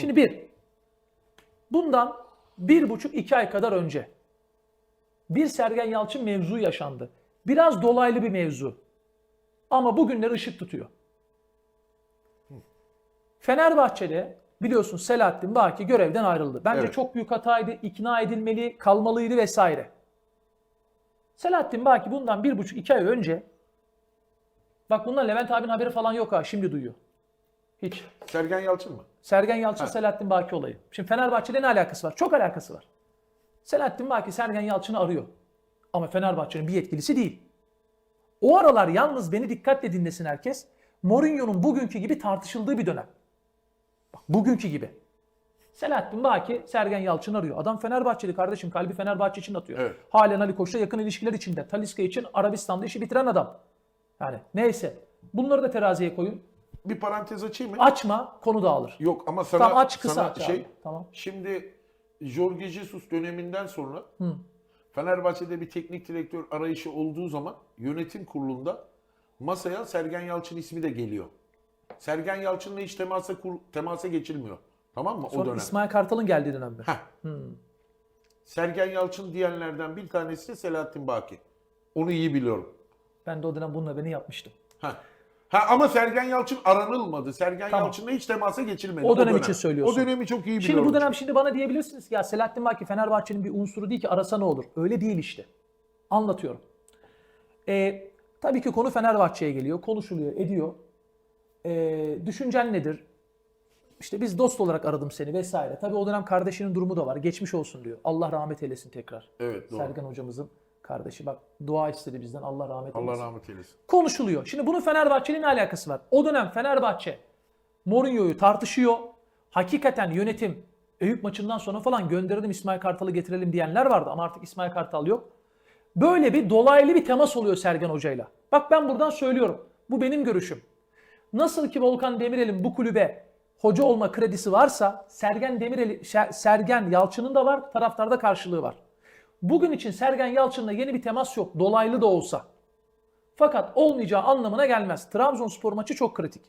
Şimdi bir, bundan bir buçuk iki ay kadar önce bir Sergen Yalçın mevzu yaşandı. Biraz dolaylı bir mevzu. Ama bugünleri ışık tutuyor. Fenerbahçe'de biliyorsun Selahattin Baki görevden ayrıldı. Bence Evet. çok büyük hataydı, ikna edilmeli, kalmalıydı vesaire. Selahattin Baki bundan bir buçuk iki ay önce bak bundan Levent abinin haberi falan yok ha şimdi duyuyor. Hiç. Sergen Yalçın mı? Sergen Yalçın, Ha. Selahattin Baki olayı. Şimdi Fenerbahçe'de ne alakası var? Çok alakası var. Selahattin Baki Sergen Yalçın'ı arıyor. Ama Fenerbahçe'nin bir yetkilisi değil. O aralar yalnız beni dikkatle dinlesin herkes. Mourinho'nun bugünkü gibi tartışıldığı bir dönem. Bak bugünkü gibi. Selahattin Baki Sergen Yalçın arıyor. Adam Fenerbahçeli kardeşim kalbi Fenerbahçe için atıyor. Evet. Halen Ali Koç'la yakın ilişkiler içinde. Taliska için Arabistan'da işi bitiren adam. Yani neyse. Bunları da teraziye koyun. Bir parantez açayım mı? Açma konu dağılır. Yok ama sana, Tamam aç kısa sana aç şey abi. Tamam. şimdi Jorge Jesus döneminden sonra Fenerbahçe'de bir teknik direktör arayışı olduğu zaman yönetim kurulunda masaya Sergen Yalçın ismi de geliyor. Sergen Yalçın'la hiç temasa kur- temasa geçilmiyor. Tamam mı? o Sonra dönem. İsmail Kartal'ın geldiği dönemde. Heh. Sergen Yalçın diyenlerden bir tanesi de Selahattin Baki. Onu iyi biliyorum. Ben de o dönem bununla beni yapmıştım. Ha. Ha ama Sergen Yalçın aranılmadı. Sergen Tamam. Yalçın'la hiç temasa geçilmedi. O dönem için söylüyorsun. O dönemi çok iyi biliyorum. Şimdi bu dönem şimdi bana diyebilirsiniz ki ya Selahattin Baki Fenerbahçe'nin bir unsuru değil ki arasa ne olur. Öyle değil işte. Anlatıyorum. Ee, tabii ki konu Fenerbahçe'ye geliyor. Konuşuluyor, ediyor. Ee, düşüncen nedir? İşte biz dost olarak aradım seni vesaire. Tabii o dönem kardeşinin durumu da var. Geçmiş olsun diyor. Allah rahmet eylesin tekrar. Evet doğru. Sergen hocamızın kardeşi. Bak dua istedi bizden. Allah rahmet eylesin. Allah rahmet eylesin. konuşuluyor. Şimdi bunun Fenerbahçe'yle ne alakası var? O dönem Fenerbahçe Mourinho'yu tartışıyor. Hakikaten yönetim Eyüp maçından sonra falan gönderelim İsmail Kartal'ı getirelim diyenler vardı ama artık İsmail Kartal yok. Böyle bir dolaylı bir temas oluyor Sergen Hoca'yla. Bak ben buradan söylüyorum. Bu benim görüşüm. Nasıl ki Volkan Demirel'in bu kulübe hoca olma kredisi varsa Sergen Demirel Sergen Yalçın'ın da var, taraftarda karşılığı var. Bugün için Sergen Yalçın'la yeni bir temas yok. Dolaylı da olsa. Fakat olmayacağı anlamına gelmez. Trabzonspor maçı çok kritik.